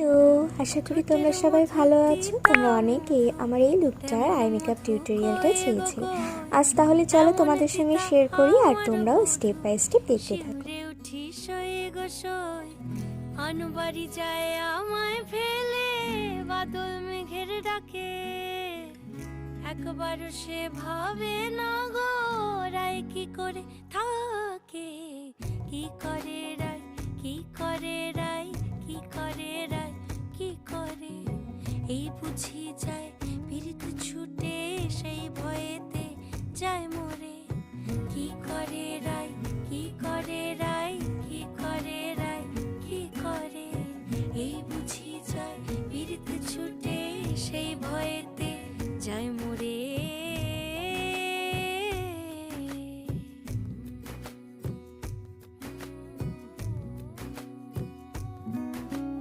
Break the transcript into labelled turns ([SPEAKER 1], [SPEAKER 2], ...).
[SPEAKER 1] Hello আশা করি তোমরা সবাই ভালো আছো। তোমরা অনেকেই আমার এই লুকটার আই মেকআপ টিউটোরিয়ালটা চেয়েছি। আজ তাহলে চলো তোমাদের সঙ্গে শেয়ার করি আর তোমরাও স্টেপ বাই স্টেপ দেখতে থাকো।
[SPEAKER 2] সই যায় আমায় ফেলে বাদল মেঘের ডাকে একবারও সে ভাবে না গো রায় কি করে থাকে কি করে রায় কি করে রায় কি করে রায় এই বুঝি যায়, পীড়িত ছুটে সেই ভয়েতে যায় মরে। কি করে রায়, কি করে রায়, কি করে রায়, কি করে? এই বুঝি যায়, পীড়িত ছুটে সেই ভয়েতে যায় মরে।